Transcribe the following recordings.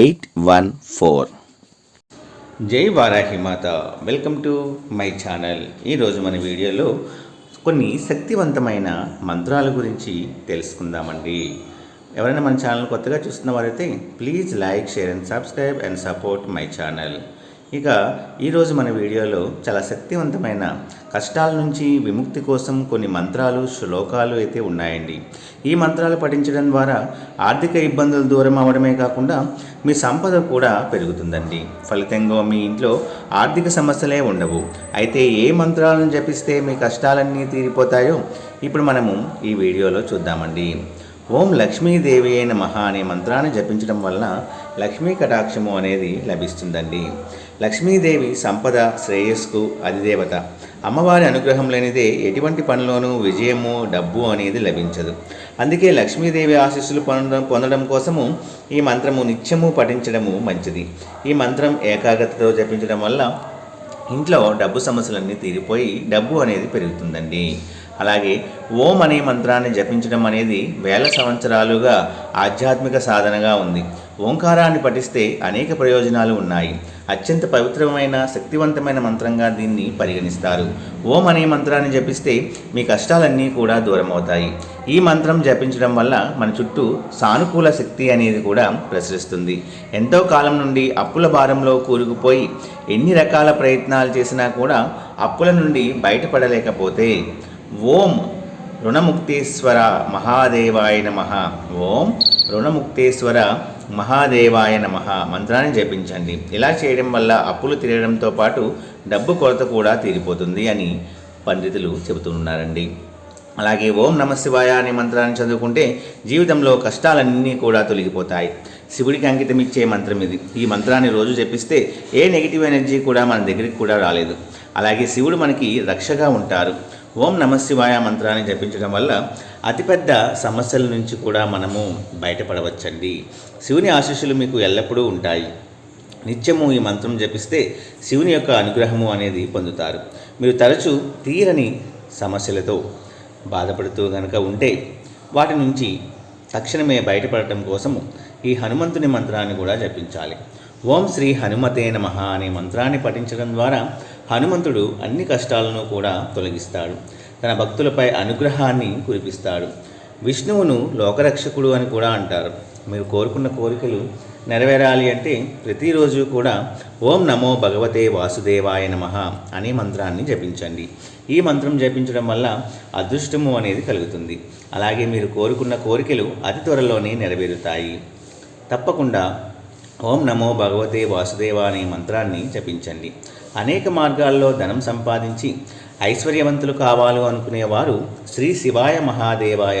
eight one four. జై Varahi Mata welcome to my channel. ఈరోజు మన వీడియోలో కొన్ని శక్తివంతమైన మంత్రాల గురించి తెలుసుకుందామండి. ఎవరైనా మన ఛానల్ కొత్తగా చూస్తున్న వారైతే please like share and subscribe and support my channel. ఇక ఈరోజు మన వీడియోలో చాలా శక్తివంతమైన కష్టాల నుంచి విముక్తి కోసం కొన్ని మంత్రాలు శ్లోకాలు అయితే ఉన్నాయండి. ఈ మంత్రాలు పఠించడం ద్వారా ఆర్థిక ఇబ్బందులు దూరం అవడమే కాకుండా మీ సంపద కూడా పెరుగుతుందండి. ఫలితంగా మీ ఇంట్లో ఆర్థిక సమస్యలే ఉండవు. అయితే ఏ మంత్రాలను జపిస్తే మీ కష్టాలన్నీ తీరిపోతాయో ఇప్పుడు మనము ఈ వీడియోలో చూద్దామండి. ఓం లక్ష్మీదేవి అయిన మహా అనే మంత్రాన్ని జపించడం వలన లక్ష్మీ కటాక్షము అనేది లభిస్తుందండి. లక్ష్మీదేవి సంపద శ్రేయస్కు అధిదేవత. అమ్మవారి అనుగ్రహం లేనిదే ఎటువంటి పనిలోనూ విజయము డబ్బు అనేది లభించదు. అందుకే లక్ష్మీదేవి ఆశీస్సులు పొందడం పొందడం కోసము ఈ మంత్రము నిత్యము పఠించడము మంచిది. ఈ మంత్రం ఏకాగ్రతతో జపించడం వల్ల ఇంట్లో డబ్బు సమస్యలన్నీ తీరిపోయి డబ్బు అనేది పెరుగుతుందండి. అలాగే ఓం అనే మంత్రాన్ని జపించడం అనేది వేల సంవత్సరాలుగా ఆధ్యాత్మిక సాధనగా ఉంది. ఓంకారాన్ని పఠిస్తే అనేక ప్రయోజనాలు ఉన్నాయి. అత్యంత పవిత్రమైన శక్తివంతమైన మంత్రంగా దీన్ని పరిగణిస్తారు. ఓం అనే మంత్రాన్ని జపిస్తే మీ కష్టాలన్నీ కూడా దూరం అవుతాయి ఈ మంత్రం జపించడం వల్ల మన చుట్టూ సానుకూల శక్తి అనేది కూడా ప్రసరిస్తుంది. ఎంతో కాలం నుండి అప్పుల భారంలో కూరుకుపోయి ఎన్ని రకాల ప్రయత్నాలు చేసినా కూడా అప్పుల నుండి బయటపడలేకపోతే ఓం రుణముక్తేశ్వర మహాదేవాయ నమ. ఓం రుణముక్తేశ్వర మహాదేవాయ నమ మంత్రాన్ని జపించండి. ఇలా చేయడం వల్ల అప్పులు తీరడంతో పాటు డబ్బు కొరత కూడా తీరిపోతుంది అని పండితులు చెబుతున్నారండి. అలాగే ఓం నమ శివాయ అనే మంత్రాన్ని చదువుకుంటే జీవితంలో కష్టాలన్నీ కూడా తొలగిపోతాయి. శివుడికి అంకితం ఇచ్చే మంత్రం ఇది. ఈ మంత్రాన్ని రోజు జపిస్తే ఏ నెగిటివ్ ఎనర్జీ కూడా మన దగ్గరికి కూడా రాలేదు. అలాగే శివుడు మనకి రక్షగా ఉంటారు. ఓం నమ శివాయ మంత్రాన్ని జపించడం వల్ల అతిపెద్ద సమస్యల నుంచి కూడా మనము బయటపడవచ్చండి. శివుని ఆశీస్సులు మీకు ఎల్లప్పుడూ ఉంటాయి. నిత్యము ఈ మంత్రం జపిస్తే శివుని యొక్క అనుగ్రహము అనేది పొందుతారు. మీరు తరచూ తీరని సమస్యలతో బాధపడుతూ కనుక ఉంటే వాటి నుంచి తక్షణమే బయటపడటం కోసము ఈ హనుమంతుని మంత్రాన్ని కూడా జపించాలి. ఓం శ్రీ హనుమతే నమ అనే మంత్రాన్ని పఠించడం ద్వారా హనుమంతుడు అన్ని కష్టాలను కూడా తొలగిస్తాడు. తన భక్తులపై అనుగ్రహాన్ని కురిపిస్తాడు. విష్ణువును లోకరక్షకుడు అని కూడా అంటారు. మీరు కోరుకున్న కోరికలు నెరవేరాలి అంటే ప్రతిరోజు కూడా ఓం నమో భగవతే వాసుదేవాయ నమ అనే మంత్రాన్ని జపించండి. ఈ మంత్రం జపించడం వల్ల అదృష్టము అనేది కలుగుతుంది. అలాగే మీరు కోరుకున్న కోరికలు అతి త్వరలోనే నెరవేరుతాయి. తప్పకుండా ఓం నమో భగవతే వాసుదేవ అనే మంత్రాన్ని జపించండి. అనేక మార్గాల్లో ధనం సంపాదించి ఐశ్వర్యవంతులు కావాలి అనుకునేవారు శ్రీ శివాయ మహాదేవాయ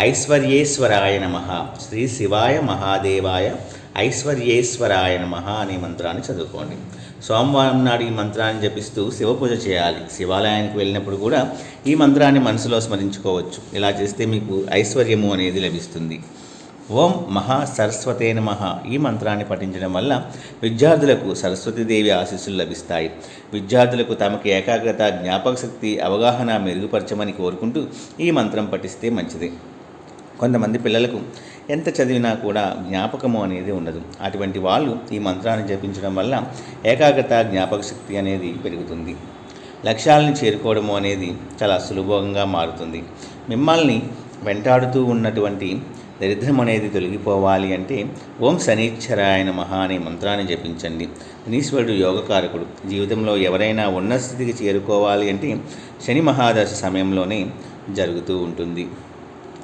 ఐశ్వర్యేశ్వరాయ నమ. శ్రీ శివాయ మహాదేవాయ ఐశ్వర్యేశ్వరాయ నమ అనే మంత్రాన్ని చదువుకోండి. సోమవారం నాడు ఈ మంత్రాన్ని జపిస్తూ శివ పూజ చేయాలి. శివాలయానికి వెళ్ళినప్పుడు కూడా ఈ మంత్రాన్ని మనసులో స్మరించుకోవచ్చు. ఇలా చేస్తే మీకు ఐశ్వర్యము అనేది లభిస్తుంది. ఓం మహా సరస్వతే నమ. ఈ మంత్రాన్ని పఠించడం వల్ల విద్యార్థులకు సరస్వతీదేవి ఆశీస్సులు లభిస్తాయి. విద్యార్థులకు తమకి ఏకాగ్రత జ్ఞాపక శక్తి అవగాహన మెరుగుపరచమని కోరుకుంటూ ఈ మంత్రం పఠిస్తే మంచిది. కొంతమంది పిల్లలకు ఎంత చదివినా కూడా జ్ఞాపకము అనేది ఉండదు. అటువంటి వాళ్ళు ఈ మంత్రాన్ని జపించడం వల్ల ఏకాగ్రత జ్ఞాపక శక్తి అనేది పెరుగుతుంది. లక్ష్యాలను చేరుకోవడము అనేది చాలా సులభంగా మారుతుంది. మిమ్మల్ని వెంటాడుతూ ఉన్నటువంటి దరిద్రం అనేది తొలగిపోవాలి అంటే ఓం శనీశ్వరాయ నమః అనే మంత్రాన్ని జపించండి. శనీశ్వరుడు యోగకారకుడు. జీవితంలో ఎవరైనా ఉన్న స్థితికి చేరుకోవాలి అంటే శని మహాదశ సమయంలోనే జరుగుతూ ఉంటుంది.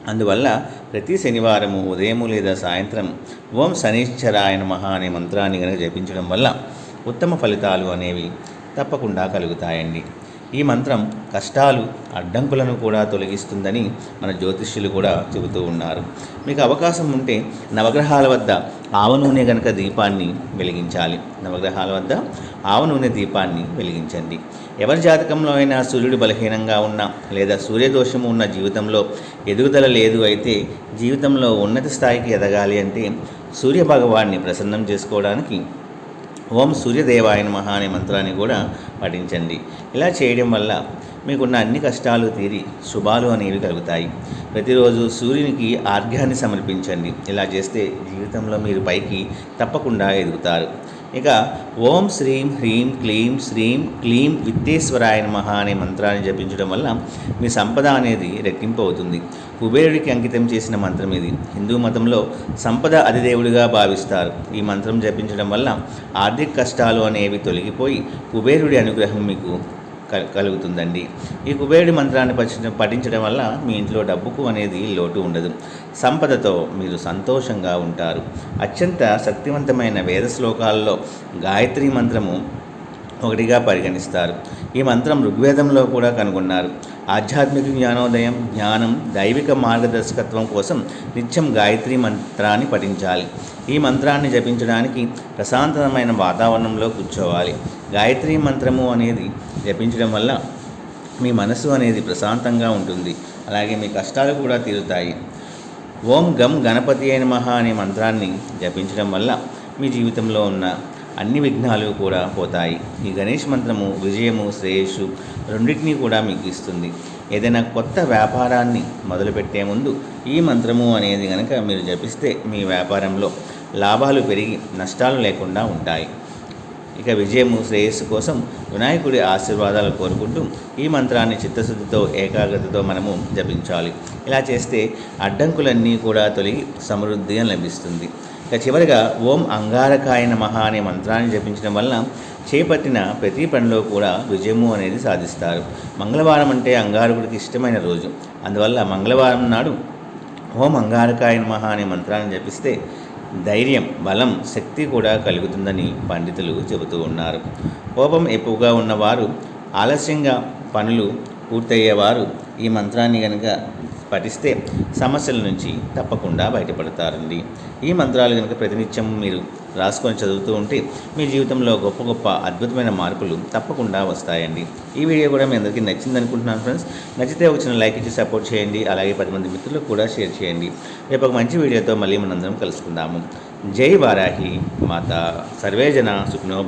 అందువల్ల ప్రతి శనివారము ఉదయము లేదా సాయంత్రం ఓం శనీశ్వరాయ మహా అనే మంత్రాన్ని కనుక జపించడం వల్ల ఉత్తమ ఫలితాలు అనేవి తప్పకుండా కలుగుతాయండి. ఈ మంత్రం కష్టాలు అడ్డంకులను కూడా తొలగిస్తుందని మన జ్యోతిష్యులు కూడా చెబుతూ ఉన్నారు. మీకు అవకాశం ఉంటే నవగ్రహాల వద్ద ఆవ నూనె గనక దీపాన్ని వెలిగించాలి. నవగ్రహాల వద్ద ఆవ నూనె దీపాన్ని వెలిగించండి. ఎవరి జాతకంలో అయినా సూర్యుడు బలహీనంగా ఉన్నా లేదా సూర్యదోషము ఉన్న జీవితంలో ఎదుగుదల లేదు అయితే జీవితంలో ఉన్నత స్థాయికి ఎదగాలి అంటే సూర్య భగవాన్ని ప్రసన్నం చేసుకోవడానికి ఓం సూర్యదేవాయ మహా అనే మంత్రాన్ని కూడా పఠించండి. ఇలా చేయడం వల్ల మీకున్న అన్ని కష్టాలు తీరి శుభాలు అనేవి కలుగుతాయి. ప్రతిరోజు సూర్యునికి ఆర్ఘ్యాన్ని సమర్పించండి. ఇలా చేస్తే జీవితంలో మీరు పైకి తప్పకుండా ఎదుగుతారు. ఇక ఓం శ్రీం హ్రీం క్లీం శ్రీం క్లీం విత్తేశ్వరాయ నమః అనే మంత్రాన్ని జపించడం వల్ల మీ సంపద అనేది రెట్టింపు అవుతుంది కుబేరుడికి అంకితం చేసిన మంత్రం ఇది. హిందూ మతంలో సంపద అధిదేవుడిగా భావిస్తారు. ఈ మంత్రం జపించడం వల్ల ఆర్థిక కష్టాలు అనేవి తొలగిపోయి కుబేరుడి అనుగ్రహం మీకు కలుగుతుందండి. ఈ కుబేరుడి మంత్రాన్ని పఠించడం పఠించడం వల్ల మీ ఇంట్లో డబ్బుకు అనేది లోటు ఉండదు. సంపదతో మీరు సంతోషంగా ఉంటారు. అత్యంత శక్తివంతమైన వేద శ్లోకాల్లో గాయత్రి మంత్రము ఒకటిగా పరిగణిస్తారు. ఈ మంత్రం ఋగ్వేదంలో కూడా కనుగొన్నారు. ఆధ్యాత్మిక జ్ఞానోదయం జ్ఞానం దైవిక మార్గదర్శకత్వం కోసం నిత్యం గాయత్రి మంత్రాన్ని పఠించాలి. ఈ మంత్రాన్ని జపించడానికి ప్రశాంతమైన వాతావరణంలో కూర్చోవాలి. గాయత్రి మంత్రము అనేది జపించడం వల్ల మీ మనసు అనేది ప్రశాంతంగా ఉంటుంది. అలాగే మీ కష్టాలు కూడా తీరుతాయి. ఓం గం గణపతి అయిన మహా అనే మంత్రాన్ని జపించడం వల్ల మీ జీవితంలో ఉన్న అన్ని విఘ్నాలు కూడా పోతాయి. ఈ గణేష్ మంత్రము విజయము శ్రేయస్సు రెండింటినీ కూడా మీకు ఇస్తుంది. ఏదైనా కొత్త వ్యాపారాన్ని మొదలుపెట్టే ముందు ఈ మంత్రము అనేది కనుక మీరు జపిస్తే మీ వ్యాపారంలో లాభాలు పెరిగి నష్టాలు లేకుండా ఉంటాయి. ఇక విజయము శ్రేయస్సు కోసం వినాయకుడి ఆశీర్వాదాలు కోరుకుంటూ ఈ మంత్రాన్ని చిత్తశుద్ధితో ఏకాగ్రతతో మనము జపించాలి. ఇలా చేస్తే అడ్డంకులన్నీ కూడా తొలగి సమృద్ధి అని లభిస్తుంది. ఇక చివరిగా ఓం అంగారకాయ నమః అనే మంత్రాన్ని జపించడం వల్ల చేపట్టిన ప్రతి పనిలో కూడా విజయము అనేది సాధిస్తారు. మంగళవారం అంటే అంగారకుడికి ఇష్టమైన రోజు. అందువల్ల మంగళవారం నాడు ఓం అంగారకాయ నమః అనే మంత్రాన్ని జపిస్తే ధైర్యం బలం శక్తి కూడా కలుగుతుందని పండితులు చెబుతూ ఉన్నారు. కోపం ఎక్కువగా ఉన్నవారు ఆలస్యంగా పనులు పూర్తయ్యేవారు ఈ మంత్రాన్ని కనుక పఠిస్తే సమస్యల నుంచి తప్పకుండా బయటపడతారండి. ఈ మంత్రాలు కనుక ప్రతినిత్యం మీరు రాసుకొని చదువుతూ ఉంటే మీ జీవితంలో గొప్ప గొప్ప అద్భుతమైన మార్పులు తప్పకుండా వస్తాయండి. ఈ వీడియో కూడా మీ అందరికీ నచ్చింది అనుకుంటున్నాను ఫ్రెండ్స్. నచ్చితే ఒక చిన్న లైక్ ఇచ్చి సపోర్ట్ చేయండి. అలాగే పది మంది మిత్రులకు కూడా షేర్ చేయండి. రేపు ఒక మంచి వీడియోతో మళ్ళీ మనందరం కలుసుకుందాము. జై వారాహి. మాత సర్వేజన సుఖ్నో